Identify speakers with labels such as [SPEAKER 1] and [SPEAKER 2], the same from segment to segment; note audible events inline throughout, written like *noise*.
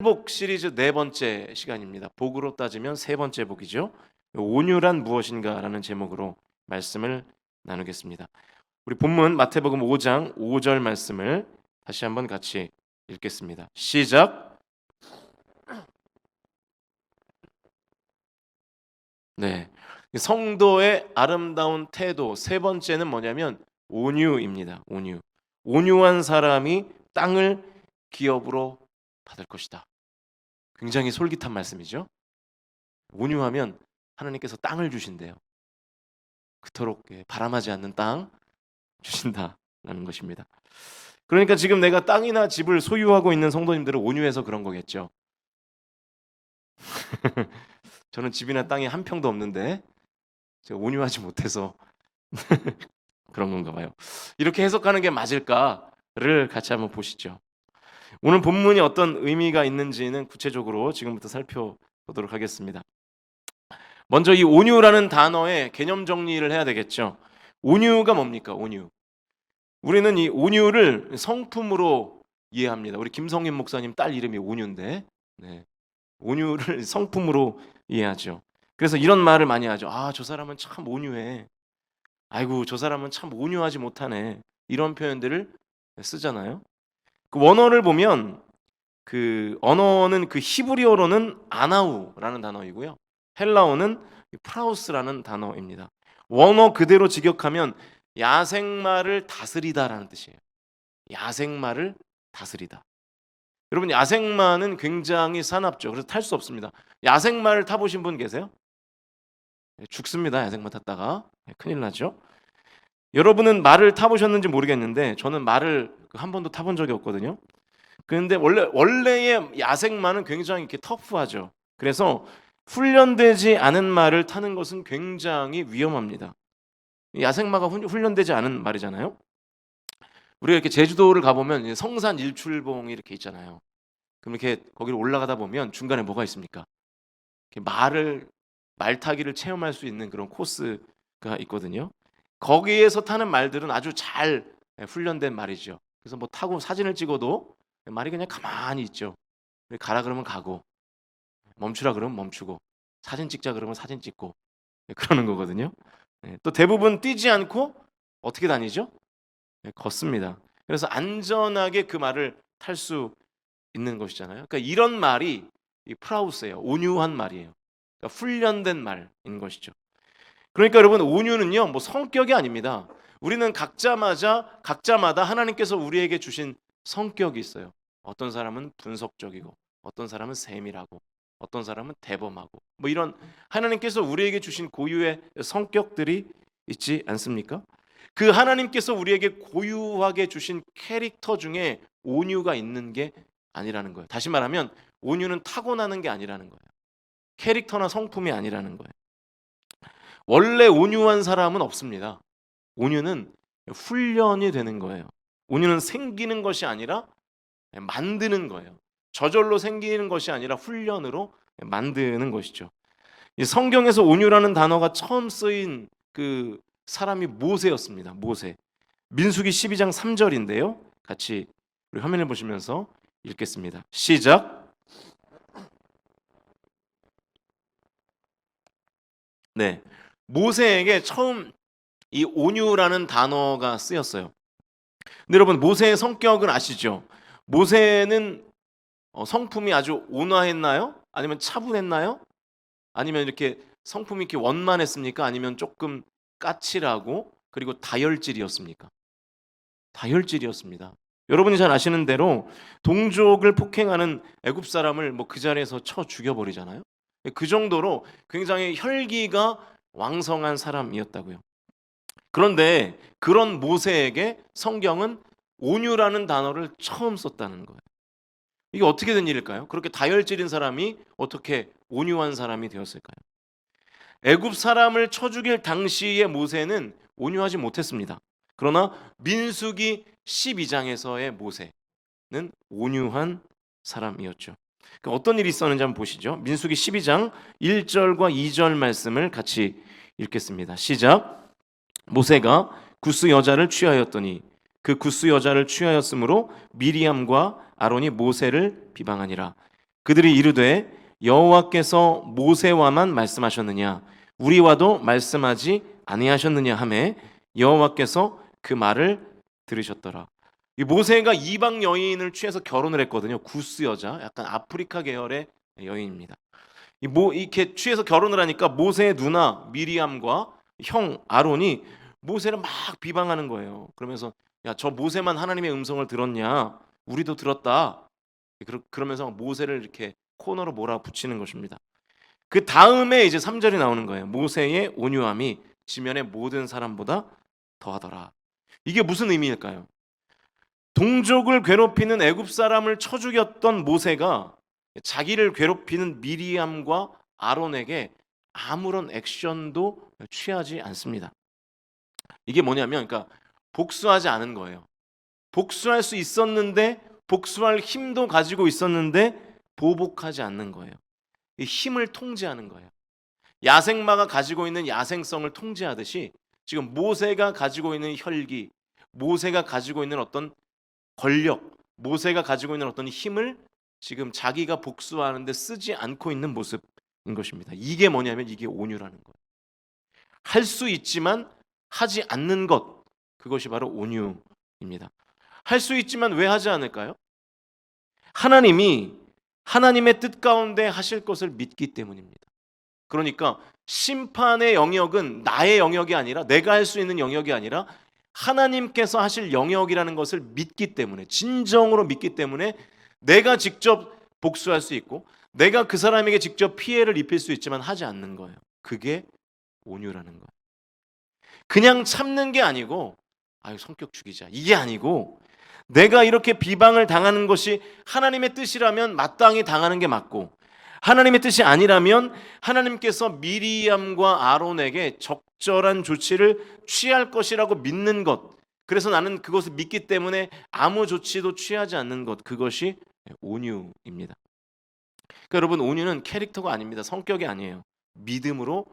[SPEAKER 1] 복 시리즈 네 번째 시간입니다. 복으로 따지면 세 번째 복이죠. 온유란 무엇인가라는 제목으로 말씀을 나누겠습니다. 우리 본문 마태복음 5장 5절 말씀을 다시 한번 같이 읽겠습니다. 시작. 네. 성도의 아름다운 태도 세 번째는 뭐냐면 온유입니다. 온유. 온유한 사람이 땅을 기업으로 받을 것이다. 굉장히 솔깃한 말씀이죠. 온유하면 하나님께서 땅을 주신대요. 그토록 예, 바람하지 않는 땅 주신다라는 것입니다. 그러니까 지금 내가 땅이나 집을 소유하고 있는 성도님들은 온유해서 그런 거겠죠. *laughs* 저는 집이나 땅이 한 평도 없는데 제가 온유하지 못해서 *laughs* 그런 건가 봐요. 이렇게 해석하는 게 맞을까를 같이 한번 보시죠. 오늘 본문이 어떤 의미가 있는지는 구체적으로 지금부터 살펴보도록 하겠습니다. 먼저 이 온유라는 단어의 개념 정리를 해야 되겠죠. 온유가 뭡니까? 온유. 우리는 이 온유를 성품으로 이해합니다. 우리 김성임 목사님 딸 이름이 온유인데, 네. 온유를 *laughs* 성품으로 이해하죠. 그래서 이런 말을 많이 하죠. 아, 저 사람은 참 온유해. 아이고, 저 사람은 참 온유하지 못하네. 이런 표현들을 쓰잖아요. 그 원어를 보면 그 언어는 그 히브리어로는 아나우라는 단어이고요. 헬라어는 프라우스라는 단어입니다. 원어 그대로 직역하면 야생마를 다스리다라는 뜻이에요. 야생마를 다스리다. 여러분 야생마는 굉장히 사납죠. 그래서 탈 수 없습니다. 야생마를 타보신 분 계세요? 네, 죽습니다. 야생마 탔다가 네, 큰일 나죠. 여러분은 말을 타보셨는지 모르겠는데 저는 말을 한 번도 타본 적이 없거든요. 그런데 원래 원래의 야생마는 굉장히 이렇게 터프하죠. 그래서 훈련되지 않은 말을 타는 것은 굉장히 위험합니다. 야생마가 훈- 훈련되지 않은 말이잖아요. 우리가 이렇게 제주도를 가보면 성산 일출봉이 이렇게 있잖아요. 그럼 이렇게 거기를 올라가다 보면 중간에 뭐가 있습니까? 말을 말 타기를 체험할 수 있는 그런 코스가 있거든요. 거기에서 타는 말들은 아주 잘 훈련된 말이죠. 그래서 뭐 타고 사진을 찍어도 말이 그냥 가만히 있죠. 가라 그러면 가고 멈추라 그러면 멈추고 사진 찍자 그러면 사진 찍고 네, 그러는 거거든요. 네, 또 대부분 뛰지 않고 어떻게 다니죠? 네, 걷습니다. 그래서 안전하게 그 말을 탈 수 있는 것이잖아요. 그러니까 이런 말이 이 프라우스예요. 온유한 말이에요. 그러니까 훈련된 말인 것이죠. 그러니까 여러분 온유는요 뭐 성격이 아닙니다. 우리는 각자마자 각자마다 하나님께서 우리에게 주신 성격이 있어요. 어떤 사람은 분석적이고 어떤 사람은 세밀하고 어떤 사람은 대범하고 뭐 이런 하나님께서 우리에게 주신 고유의 성격들이 있지 않습니까? 그 하나님께서 우리에게 고유하게 주신 캐릭터 중에 온유가 있는 게 아니라는 거예요. 다시 말하면 온유는 타고나는 게 아니라는 거예요. 캐릭터나 성품이 아니라는 거예요. 원래 온유한 사람은 없습니다. 온유는 훈련이 되는 거예요. 온유는 생기는 것이 아니라 만드는 거예요. 저절로 생기는 것이 아니라 훈련으로 만드는 것이죠. 이 성경에서 온유라는 단어가 처음 쓰인 그 사람이 모세였습니다. 모세. 민수기 12장 3절인데요. 같이 우리 화면을 보시면서 읽겠습니다. 시작. 네. 모세에게 처음 이 온유라는 단어가 쓰였어요. 근데 여러분 모세의 성격을 아시죠? 모세는 어, 성품이 아주 온화했나요? 아니면 차분했나요? 아니면 이렇게 성품이 이렇게 원만했습니까? 아니면 조금 까칠하고 그리고 다혈질이었습니까? 다혈질이었습니다. 여러분이 잘 아시는 대로 동족을 폭행하는 애굽 사람을 뭐 그 자리에서 쳐 죽여 버리잖아요. 그 정도로 굉장히 혈기가 왕성한 사람이었다고요. 그런데 그런 모세에게 성경은 온유라는 단어를 처음 썼다는 거예요. 이게 어떻게 된 일일까요? 그렇게 다혈질인 사람이 어떻게 온유한 사람이 되었을까요? 애굽 사람을 쳐 죽일 당시의 모세는 온유하지 못했습니다. 그러나 민수기 12장에서의 모세는 온유한 사람이었죠. 그 어떤 일이 있었는지 한번 보시죠. 민수기 12장 1절과 2절 말씀을 같이 읽겠습니다. 시작. 모세가 구스 여자를 취하였더니 그 구스 여자를 취하였으므로 미리암과 아론이 모세를 비방하니라. 그들이 이르되 여호와께서 모세와만 말씀하셨느냐 우리와도 말씀하지 아니하셨느냐 하매 여호와께서 그 말을 들으셨더라. 이 모세가 이방 여인을 취해서 결혼을 했거든요. 구스 여자, 약간 아프리카 계열의 여인입니다. 이모 이렇게 취해서 결혼을 하니까 모세의 누나 미리암과 형 아론이 모세를 막 비방하는 거예요. 그러면서 야 저 모세만 하나님의 음성을 들었냐? 우리도 들었다. 그러- 그러면서 모세를 이렇게 코너로 몰아붙이는 것입니다. 그 다음에 이제 3절이 나오는 거예요. 모세의 온유함이 지면의 모든 사람보다 더하더라. 이게 무슨 의미일까요? 동족을 괴롭히는 애굽 사람을 쳐 죽였던 모세가 자기를 괴롭히는 미리암과 아론에게 아무런 액션도 취하지 않습니다. 이게 뭐냐면 그러니까 복수하지 않은 거예요. 복수할 수 있었는데 복수할 힘도 가지고 있었는데 보복하지 않는 거예요. 이 힘을 통제하는 거예요. 야생마가 가지고 있는 야생성을 통제하듯이 지금 모세가 가지고 있는 혈기, 모세가 가지고 있는 어떤 권력, 모세가 가지고 있는 어떤 힘을 지금 자기가 복수하는데 쓰지 않고 있는 모습인 것입니다. 이게 뭐냐면 이게 온유라는 거예요. 할 수 있지만 하지 않는 것 그것이 바로 온유입니다. 할 수 있지만 왜 하지 않을까요? 하나님이 하나님의 뜻 가운데 하실 것을 믿기 때문입니다. 그러니까 심판의 영역은 나의 영역이 아니라 내가 할 수 있는 영역이 아니라 하나님께서 하실 영역이라는 것을 믿기 때문에 진정으로 믿기 때문에 내가 직접 복수할 수 있고 내가 그 사람에게 직접 피해를 입힐 수 있지만 하지 않는 거예요. 그게 온유라는 거예요. 그냥 참는 게 아니고 아유 성격 죽이자 이게 아니고 내가 이렇게 비방을 당하는 것이 하나님의 뜻이라면 마땅히 당하는 게 맞고 하나님의 뜻이 아니라면 하나님께서 미리암과 아론에게 적 절한 조치를 취할 것이라고 믿는 것. 그래서 나는 그것을 믿기 때문에 아무 조치도 취하지 않는 것. 그것이 온유입니다. 그러니까 여러분 온유는 캐릭터가 아닙니다. 성격이 아니에요. 믿음으로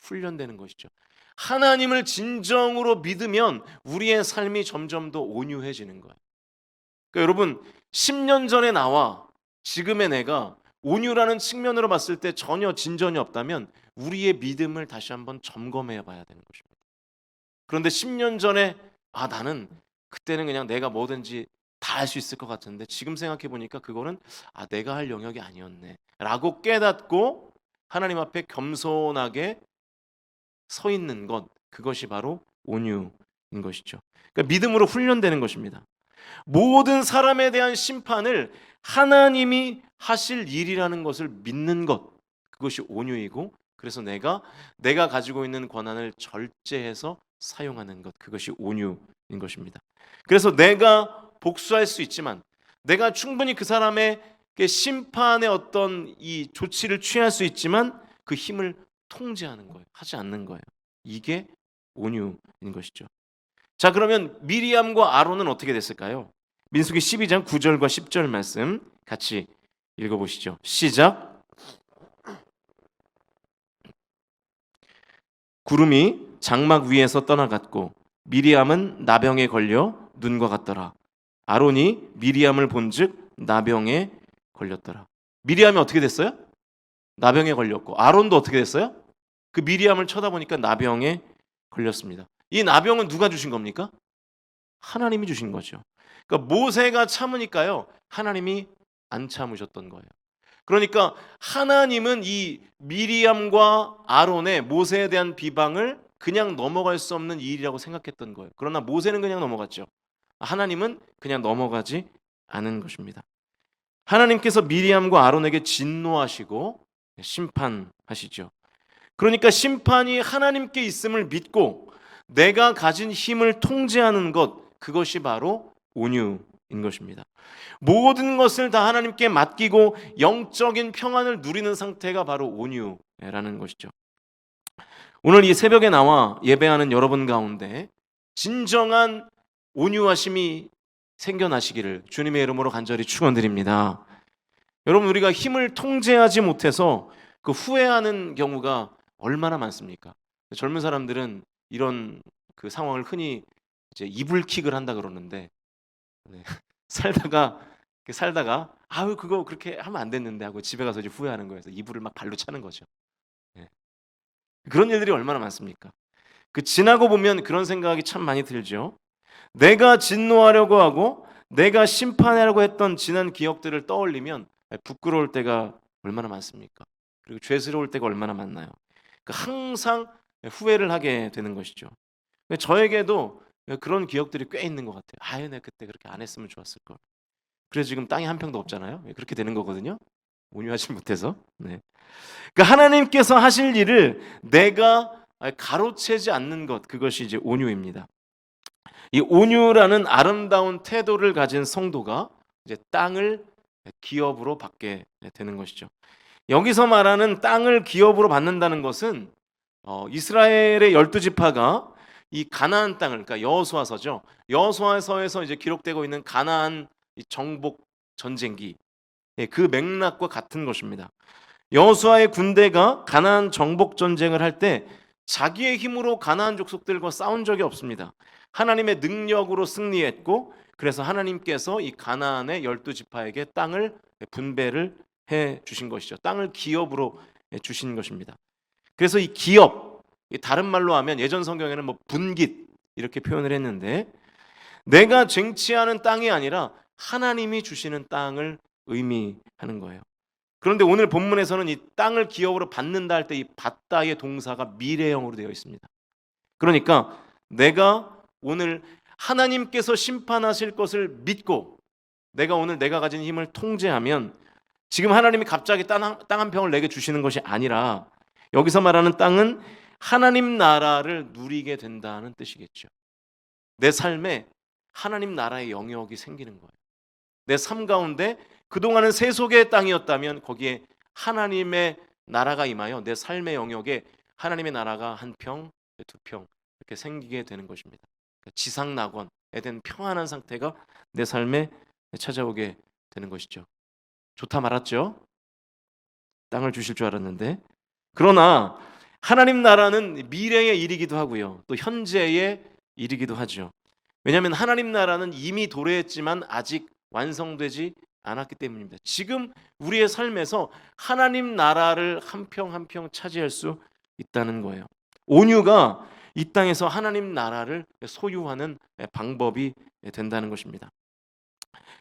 [SPEAKER 1] 훈련되는 것이죠. 하나님을 진정으로 믿으면 우리의 삶이 점점 더 온유해지는 거예요. 그러니까 여러분 10년 전에 나와 지금의 내가 온유라는 측면으로 봤을 때 전혀 진전이 없다면 우리의 믿음을 다시 한번 점검해 봐야 되는 것입니다. 그런데 10년 전에 아 나는 그때는 그냥 내가 뭐든지 다 할 수 있을 것 같은데 지금 생각해 보니까 그거는 아 내가 할 영역이 아니었네라고 깨닫고 하나님 앞에 겸손하게 서 있는 것 그것이 바로 온유인 것이죠. 그러니까 믿음으로 훈련되는 것입니다. 모든 사람에 대한 심판을 하나님이 하실 일이라는 것을 믿는 것 그것이 온유이고 그래서 내가 내가 가지고 있는 권한을 절제해서 사용하는 것 그것이 온유인 것입니다. 그래서 내가 복수할 수 있지만 내가 충분히 그 사람의 그 심판의 어떤 이 조치를 취할 수 있지만 그 힘을 통제하는 거예요. 하지 않는 거예요. 이게 온유인 것이죠. 자, 그러면 미리암과 아론은 어떻게 됐을까요? 민수기 12장 9절과 10절 말씀 같이 읽어 보시죠. 시작. 구름이 장막 위에서 떠나갔고 미리암은 나병에 걸려 눈과 같더라. 아론이 미리암을 본즉 나병에 걸렸더라. 미리암이 어떻게 됐어요? 나병에 걸렸고 아론도 어떻게 됐어요? 그 미리암을 쳐다보니까 나병에 걸렸습니다. 이 나병은 누가 주신 겁니까? 하나님이 주신 거죠. 그러니까 모세가 참으니까요. 하나님이 안 참으셨던 거예요. 그러니까 하나님은 이 미리암과 아론의 모세에 대한 비방을 그냥 넘어갈 수 없는 일이라고 생각했던 거예요. 그러나 모세는 그냥 넘어갔죠. 하나님은 그냥 넘어가지 않은 것입니다. 하나님께서 미리암과 아론에게 진노하시고 심판하시죠. 그러니까 심판이 하나님께 있음을 믿고 내가 가진 힘을 통제하는 것 그것이 바로 온유인 것입니다. 모든 것을 다 하나님께 맡기고 영적인 평안을 누리는 상태가 바로 온유라는 것이죠. 오늘 이 새벽에 나와 예배하는 여러분 가운데 진정한 온유하심이 생겨나시기를 주님의 이름으로 간절히 축원드립니다. 여러분 우리가 힘을 통제하지 못해서 그 후회하는 경우가 얼마나 많습니까? 젊은 사람들은 이런 그 상황을 흔히 이제 이불킥을 한다 그러는데 네. *laughs* 살다가 살다가 아유 그거 그렇게 하면 안 됐는데 하고 집에 가서 이제 후회하는 거예요. 그래서 이불을 막 발로 차는 거죠. 예. 그런 일들이 얼마나 많습니까? 그 지나고 보면 그런 생각이 참 많이 들죠. 내가 진노하려고 하고 내가 심판하려고 했던 지난 기억들을 떠올리면 부끄러울 때가 얼마나 많습니까? 그리고 죄스러울 때가 얼마나 많나요? 그 항상 후회를 하게 되는 것이죠. 저에게도 그런 기억들이 꽤 있는 것 같아요. 아유, 내가 그때 그렇게 안 했으면 좋았을 걸. 그래서 지금 땅에 한 평도 없잖아요. 예, 그렇게 되는 거거든요. 온유하지 못해서. 네. 그 하나님께서 하실 일을 내가 가로채지 않는 것 그것이 이제 온유입니다. 이 온유라는 아름다운 태도를 가진 성도가 이제 땅을 기업으로 받게 되는 것이죠. 여기서 말하는 땅을 기업으로 받는다는 것은 어, 이스라엘의 열두 지파가 이 가나안 땅을 그러니까 여호수아서죠. 여호수아서에서 이제 기록되고 있는 가나안 이 정복 전쟁기 예, 그 맥락과 같은 것입니다. 여호수아의 군대가 가나안 정복 전쟁을 할 때 자기의 힘으로 가나안 족속들과 싸운 적이 없습니다. 하나님의 능력으로 승리했고 그래서 하나님께서 이 가나안의 열두 지파에게 땅을 분배를 해 주신 것이죠. 땅을 기업으로 주신 것입니다. 그래서 이 기업 이 다른 말로 하면 예전 성경에는 뭐 분깃 이렇게 표현을 했는데 내가 쟁취하는 땅이 아니라 하나님이 주시는 땅을 의미하는 거예요. 그런데 오늘 본문에서는 이 땅을 기업으로 받는다 할 때 이 받다의 동사가 미래형으로 되어 있습니다. 그러니까 내가 오늘 하나님께서 심판하실 것을 믿고 내가 오늘 내가 가진 힘을 통제하면 지금 하나님이 갑자기 땅 한 평을 내게 주시는 것이 아니라 여기서 말하는 땅은 하나님 나라를 누리게 된다는 뜻이겠죠. 내 삶에 하나님 나라의 영역이 생기는 거예요. 내 삶 가운데 그동안은 세속의 땅이었다면 거기에 하나님의 나라가 임하여 내 삶의 영역에 하나님의 나라가 한 평, 두 평 이렇게 생기게 되는 것입니다. 지상 낙원, 에덴 평안한 상태가 내 삶에 찾아오게 되는 것이죠. 좋다 말았죠? 땅을 주실 줄 알았는데 그러나 하나님 나라는 미래의 일이기도 하고요. 또 현재의 일이기도 하죠. 왜냐하면 하나님 나라는 이미 도래했지만 아직 완성되지 않았기 때문입니다. 지금 우리의 삶에서 하나님 나라를 한 평 한 평 차지할 수 있다는 거예요. 온유가 이 땅에서 하나님 나라를 소유하는 방법이 된다는 것입니다.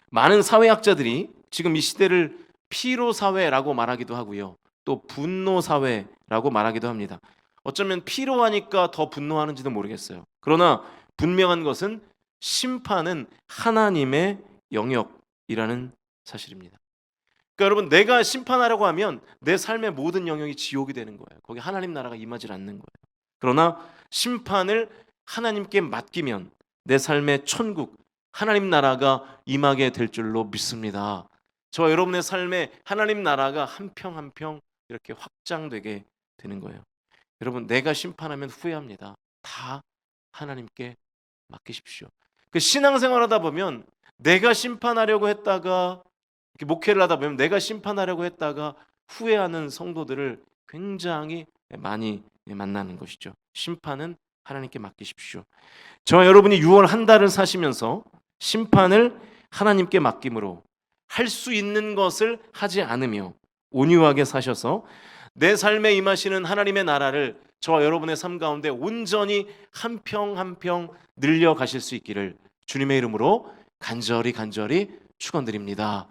[SPEAKER 1] 많은 사회학자들이 지금 이 시대를 피로 사회라고 말하기도 하고요. 또 분노 사회 라고 말하기도 합니다. 어쩌면 피로하니까 더 분노하는지도 모르겠어요. 그러나 분명한 것은 심판은 하나님의 영역이라는 사실입니다. 그러니까 여러분 내가 심판하려고 하면 내 삶의 모든 영역이 지옥이 되는 거예요. 거기 하나님 나라가 임하지 않는 거예요. 그러나 심판을 하나님께 맡기면 내 삶의 천국 하나님 나라가 임하게 될 줄로 믿습니다. 저 여러분의 삶에 하나님 나라가 한 평 한 평 이렇게 확장되게 되는 거예요. 여러분 내가 심판하면 후회합니다. 다 하나님께 맡기십시오. 그 신앙생활 하다 보면 내가 심판하려고 했다가 목회를 하다 보면 내가 심판하려고 했다가 후회하는 성도들을 굉장히 많이 만나는 것이죠. 심판은 하나님께 맡기십시오. 저와 여러분이 6월 한 달을 사시면서 심판을 하나님께 맡김으로 할 수 있는 것을 하지 않으며 온유하게 사셔서 내 삶에 임하시는 하나님의 나라를 저와 여러분의 삶 가운데 온전히 한 평 한 평 늘려 가실 수 있기를 주님의 이름으로 간절히 간절히 축원드립니다.